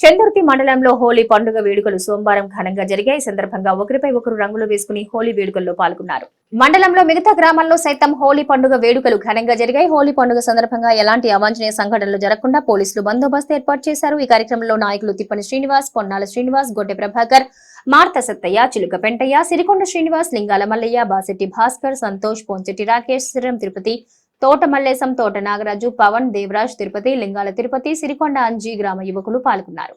చందుర్తి మండలంలో హోలీ పండుగ వేడుకలు సోమవారం ఘనంగా జరిగాయి. ఈ సందర్భంగా ఒకరిపై ఒకరు రంగులు వేసుకుని హోలీ వేడుకల్లో పాల్గొన్నారు. మండలంలో మిగతా గ్రామాల్లో సైతం హోలీ పండుగ వేడుకలు ఘనంగా జరిగాయి. హోలీ పండుగ సందర్భంగా ఎలాంటి అవాంఛనీయ సంఘటనలు జరగకుండా పోలీసులు బందోబస్తు ఏర్పాటు చేశారు. ఈ కార్యక్రమంలో నాయకులు తిప్పని శ్రీనివాస్ పొన్నాల శ్రీనివాస్ గొడ్డె ప్రభాకర్ మార్త సత్తయ్య చిలుక పెంటయ్య సిరికొండ శ్రీనివాస్ లింగాల మల్లయ్య బాసెట్టి భాస్కర్ సంతోష్ పోంచెట్టి రాకేష్ శ్రీరం తిరుపతి తోట మల్లేశం తోట నాగరాజు పవన్ దేవరాజ్ తిరుపతి లింగాల తిరుపతి సిరికొండ అంజీ గ్రామ యువకులు పాల్గొన్నారు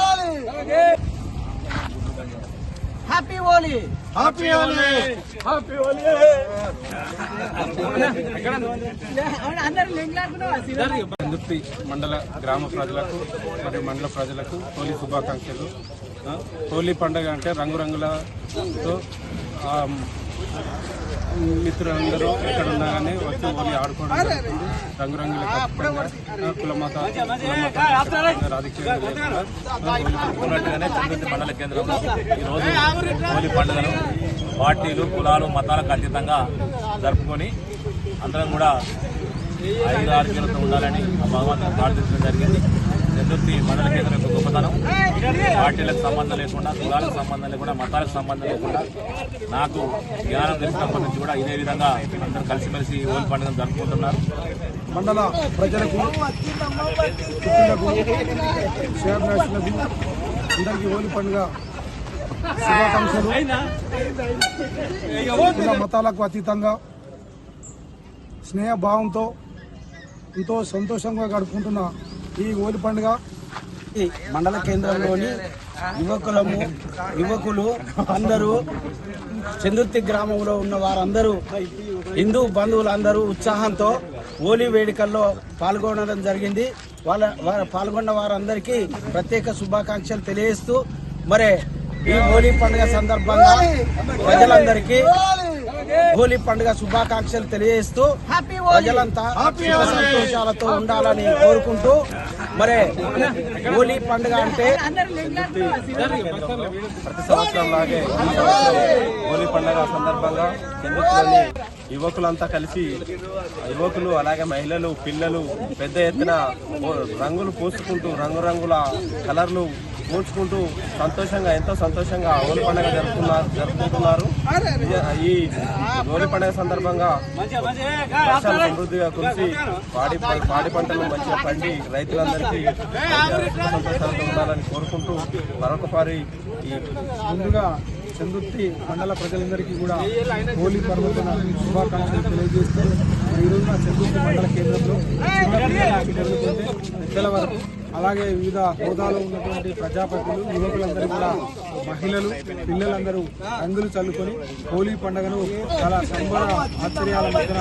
హ్యాపీ హ్యాపీ చందుర్తి మండల గ్రామ ప్రజలకు మరియు మండల ప్రజలకు హోలీ శుభాకాంక్షలు. హోలీ పండుగ అంటే రంగురంగులతో ఆ, మిత్రులందరూ ఎక్కడ ఉండగానే వచ్చి ఓన్లీ ఆడుకోవడం జరుగుతుంది. రంగురంగుల కుల మత రాజకీయ ఉన్నట్టుగానే చంద్రుతి మండల కేంద్రంలో ఈరోజు హోలీ పండుగను పార్టీలు కులాలు మతాలకు అతీతంగా జరుపుకొని అందరం కూడా ఐదు ఆరోగ్యాలతో ఉండాలని భగవంతుని ప్రార్థించడం జరిగింది. చంద్రుతి మండల కేంద్రం యొక్క గొప్పతనం. పార్టీలకు సంబంధం లేకుండా కులాలకు సంబంధం లేకుండా మతాలకు సంబంధం లేకుండా నాకు జ్ఞానం తెలిసినప్పటి నుంచి కూడా ఇదే విధంగా అందరూ కలిసిమెలిసి ఈ హోలీ పండుగను జరుపుకుంటున్నారు. మండల ప్రజలకు పుట్టినకు అందరికీ హోలీ పండుగ శుభాకాంక్షలు. మతాలకు అతీతంగా స్నేహభావంతో ఎంతో సంతోషంగా గడుపుకుంటున్న ఈ హోలీ పండుగ ఈ మండల కేంద్రంలోని యువకులము యువకులు అందరూ చందుర్తి గ్రామంలో ఉన్న వారందరూ హిందూ బంధువులందరూ ఉత్సాహంతో హోలీ వేడుకల్లో పాల్గొనడం జరిగింది. వాళ్ళ వారు పాల్గొన్న వారందరికీ ప్రత్యేక శుభాకాంక్షలు తెలియజేస్తూ మరి ఈ హోలీ పండుగ సందర్భంగా ప్రజలందరికీ హోలీ పండుగ శుభాకాంక్షలు తెలియజేస్తూ ప్రజలంతా సంతోషాలతో ఉండాలని కోరుకుంటూ మరి హోలీ పండుగ అంటే ప్రతి సంవత్సరం లాగే హోలీ పండుగ సందర్భంగా చంద్రుతిలోని యువకులంతా కలిసి యువకులు అలాగే మహిళలు పిల్లలు పెద్ద ఎత్తున రంగులు పూసుకుంటూ రంగురంగుల కలర్లు పోల్చుకుంటూ సంతోషంగా ఎంతో సంతోషంగా హోలీ పండుగ జరుపుకున్నారు జరుపుకుంటున్నారు. ఈ హోలీ పండుగ సందర్భంగా వర్షాలు సమృద్ధిగా కురిసి పాడి పాడి పంటలు మంచిగా పండి రైతులందరికీ సంతోషాలతో ఉండాలని కోరుకుంటూ మరొకసారి ఈ ముందుగా చందుర్తి మండల ప్రజలందరికీ కూడా హోలీ పర్వదిన శుభాకాంక్షలు తెలియజేస్తూ మరి మా చెల్లూరు మండల కేంద్రంలో చిన్న పిల్లల పెద్దల వరకు. అలాగే వివిధ హోదాలో ఉన్నటువంటి ప్రజాపతులు యువకులందరూ కూడా మహిళలు పిల్లలందరూ రంగులు చల్లుకొని హోలీ పండుగను చాలా సంబర ఆశ్చర్యాల మధ్యన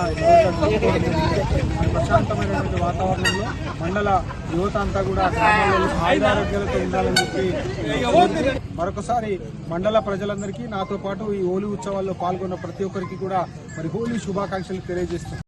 ప్రశాంతమైనటువంటి వాతావరణంలో మండల యువత అంతా కూడా గ్రామాలలో ఆయుధారోగ్యాలతో ఉండాలని చెప్పి మరొకసారి మండల ప్రజలందరికీ నాతో పాటు ఈ హోలీ ఉత్సవాల్లో పాల్గొన్న ప్రతి ఒక్కరికి కూడా మరి హోలీ శుభాకాంక్షలు తెలియజేస్తున్నాను